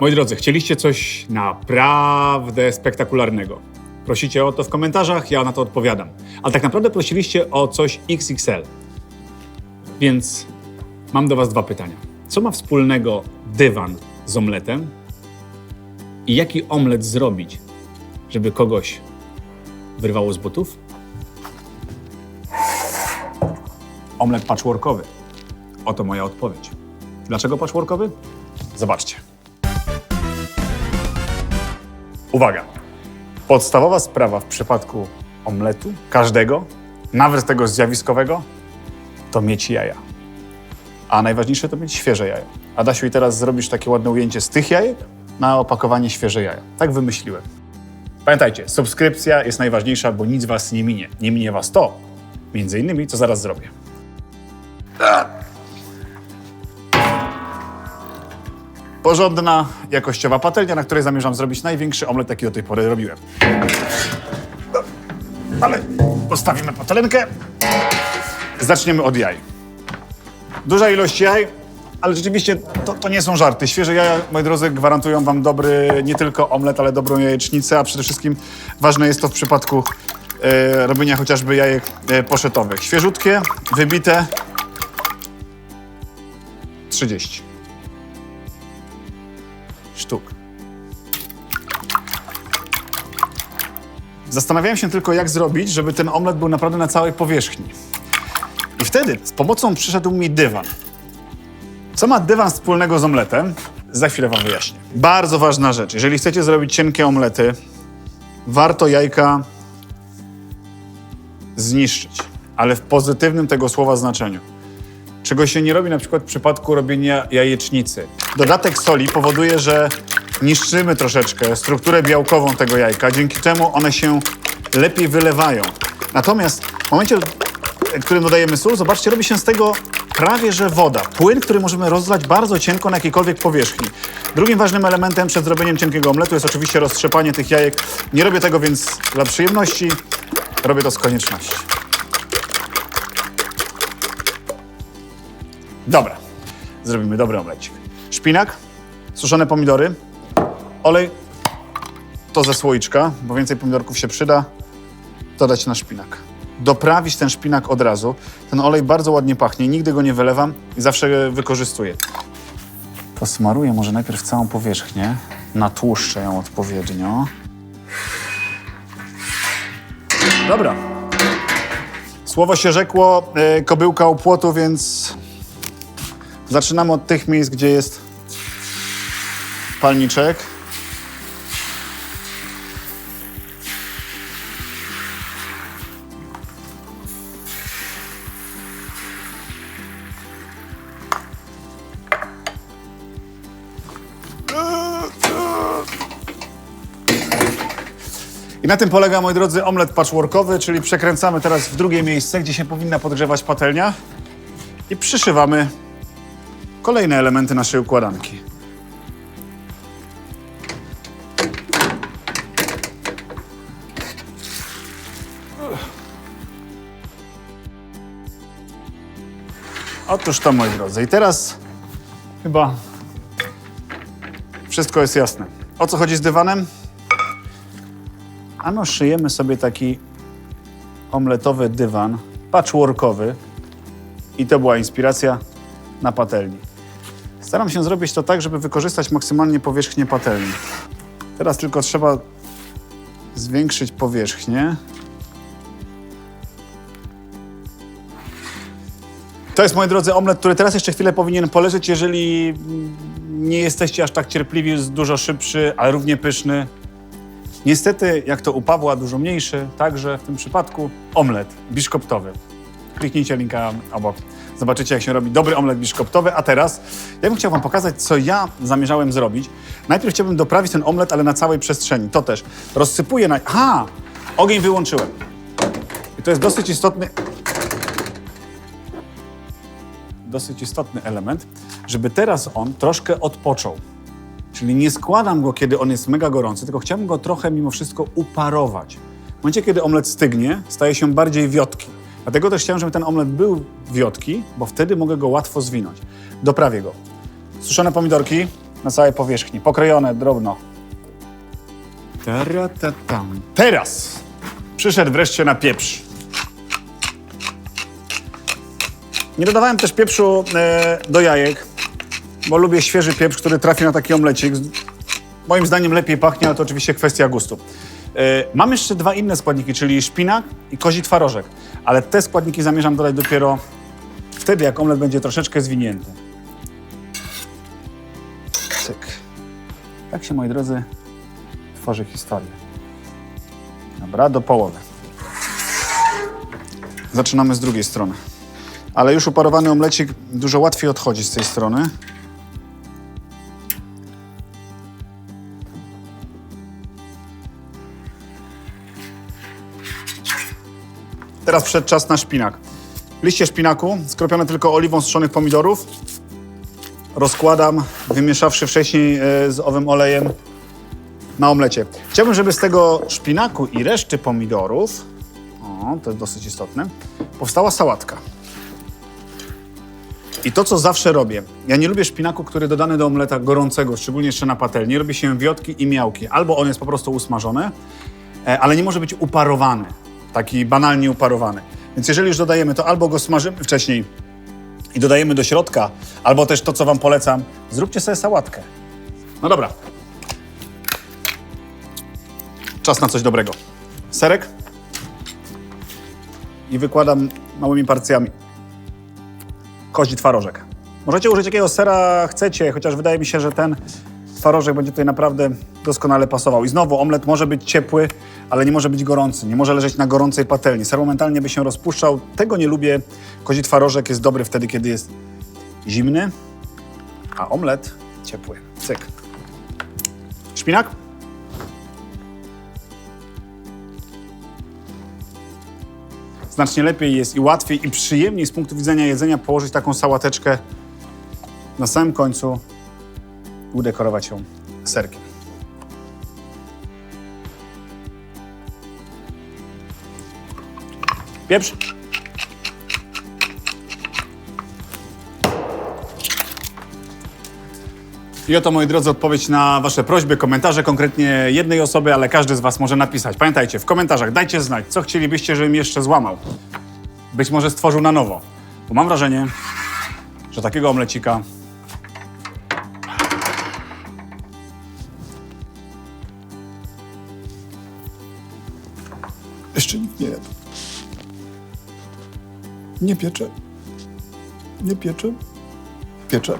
Moi drodzy, chcieliście coś naprawdę spektakularnego. Prosicie o to w komentarzach, ja na to odpowiadam. Ale tak naprawdę prosiliście o coś XXL. Więc mam do Was dwa pytania. Co ma wspólnego dywan z omletem? I jaki omlet zrobić, żeby kogoś wyrwało z butów? Omlet patchworkowy. Oto moja odpowiedź. Dlaczego patchworkowy? Zobaczcie. Uwaga! Podstawowa sprawa w przypadku omletu, każdego, nawet tego zjawiskowego, to mieć jaja. A najważniejsze to mieć świeże jaja. Adasiu, i teraz zrobisz takie ładne ujęcie z tych jajek na opakowanie świeże jaja. Tak wymyśliłem. Pamiętajcie, subskrypcja jest najważniejsza, bo nic was nie minie. Nie minie was to, między innymi, co zaraz zrobię. Porządna, jakościowa patelnia, na której zamierzam zrobić największy omlet, jaki do tej pory robiłem. Ale postawimy patelenkę. Zaczniemy od jaj. Duża ilość jaj, ale rzeczywiście to, to nie są żarty. Świeże jaja, moi drodzy, gwarantują wam dobry nie tylko omlet, ale dobrą jajecznicę, a przede wszystkim ważne jest to w przypadku e, robienia chociażby jajek e, poszetowych. Świeżutkie, wybite 30 sztuk. Zastanawiałem się tylko, jak zrobić, żeby ten omlet był naprawdę na całej powierzchni. I wtedy z pomocą przyszedł mi dywan. Co ma dywan wspólnego z omletem? Za chwilę wam wyjaśnię. Bardzo ważna rzecz. Jeżeli chcecie zrobić cienkie omlety, warto jajka zniszczyć, ale w pozytywnym tego słowa znaczeniu. Czego się nie robi na przykład w przypadku robienia jajecznicy. Dodatek soli powoduje, że niszczymy troszeczkę strukturę białkową tego jajka, dzięki czemu one się lepiej wylewają. Natomiast w momencie, w którym dodajemy sól, zobaczcie, robi się z tego prawie że woda. Płyn, który możemy rozlać bardzo cienko na jakiejkolwiek powierzchni. Drugim ważnym elementem przed zrobieniem cienkiego omletu jest oczywiście roztrzepanie tych jajek. Nie robię tego więc dla przyjemności, robię to z konieczności. Dobra, zrobimy dobry omlecik. Szpinak, suszone pomidory, olej, to ze słoiczka, bo więcej pomidorków się przyda, dodać na szpinak. Doprawić ten szpinak od razu. Ten olej bardzo ładnie pachnie, nigdy go nie wylewam i zawsze wykorzystuję. Posmaruję może najpierw całą powierzchnię, natłuszczę ją odpowiednio. Dobra. Słowo się rzekło, e, kobyłka u płotu, więc Zaczynamy od tych miejsc, gdzie jest palniczek. I na tym polega, moi drodzy, omlet patchworkowy, czyli przekręcamy teraz w drugie miejsce, gdzie się powinna podgrzewać patelnia i przyszywamy kolejne elementy naszej układanki. Otóż to, moi drodzy. I teraz chyba wszystko jest jasne. O co chodzi z dywanem? Ano szyjemy sobie taki omletowy dywan, patchworkowy. I to była inspiracja na patelni. Staram się zrobić to tak, żeby wykorzystać maksymalnie powierzchnię patelni. Teraz tylko trzeba zwiększyć powierzchnię. To jest, moi drodzy, omlet, który teraz jeszcze chwilę powinien poleżeć, jeżeli nie jesteście aż tak cierpliwi, jest dużo szybszy, ale równie pyszny. Niestety, jak to u Pawła, dużo mniejszy, także w tym przypadku omlet biszkoptowy. Kliknijcie linka obok. Zobaczycie, jak się robi dobry omlet biszkoptowy. A teraz ja bym chciał wam pokazać, co ja zamierzałem zrobić. Najpierw chciałbym doprawić ten omlet, ale na całej przestrzeni. To też. Rozsypuję na... Aha! Ogień wyłączyłem. I to jest dosyć istotny... Dosyć istotny element, żeby teraz on troszkę odpoczął. Czyli nie składam go, kiedy on jest mega gorący, tylko chciałbym go trochę mimo wszystko uparować. W momencie, kiedy omlet stygnie, staje się bardziej wiotki. Dlatego też chciałem, żeby ten omlet był wiotki, bo wtedy mogę go łatwo zwinąć. Doprawię go. Suszone pomidorki, na całej powierzchni, pokrojone drobno. Taratatam. Teraz przyszedł wreszcie na pieprz. Nie dodawałem też pieprzu e, do jajek, bo lubię świeży pieprz, który trafi na taki omlecik. Moim zdaniem lepiej pachnie, ale to oczywiście kwestia gustu. E, mam jeszcze dwa inne składniki, czyli szpinak i kozi twarożek, ale te składniki zamierzam dodać dopiero wtedy, jak omlet będzie troszeczkę zwinięty. Cyk. Tak się, moi drodzy, tworzy historię. Dobra, do połowy. Zaczynamy z drugiej strony. Ale już uparowany omlecik dużo łatwiej odchodzi z tej strony. Teraz przed czas na szpinak. Liście szpinaku, skropione tylko oliwą z suszonych pomidorów. Rozkładam, wymieszawszy wcześniej e, z owym olejem na omlecie. Chciałbym, żeby z tego szpinaku i reszty pomidorów, o, to jest dosyć istotne, powstała sałatka. I to, co zawsze robię, ja nie lubię szpinaku, który dodany do omleta gorącego, szczególnie jeszcze na patelni. Robi się wiotki i miałki. Albo on jest po prostu usmażony, e, ale nie może być uparowany, taki banalnie uparowany. Więc jeżeli już dodajemy, to albo go smażymy wcześniej i dodajemy do środka, albo też to, co wam polecam, zróbcie sobie sałatkę. No dobra. Czas na coś dobrego. Serek i wykładam małymi parcjami kozi twarożek. Możecie użyć jakiego sera chcecie, chociaż wydaje mi się, że ten twarożek będzie tutaj naprawdę doskonale pasował. I znowu, omlet może być ciepły, ale nie może być gorący. Nie może leżeć na gorącej patelni. Ser momentalnie by się rozpuszczał. Tego nie lubię. Kozi twarożek jest dobry wtedy, kiedy jest zimny, a omlet ciepły. Cyk. Szpinak? Znacznie lepiej jest i łatwiej i przyjemniej z punktu widzenia jedzenia położyć taką sałateczkę na samym końcu udekorować ją serkiem. Pieprz. I oto, moi drodzy, odpowiedź na Wasze prośby, komentarze konkretnie jednej osoby, ale każdy z Was może napisać. Pamiętajcie, w komentarzach dajcie znać, co chcielibyście, żebym jeszcze złamał. Być może stworzył na nowo. Bo mam wrażenie, że takiego omlecika jeszcze nikt nie jadł. Nie piecze. Nie piecze. Piecze.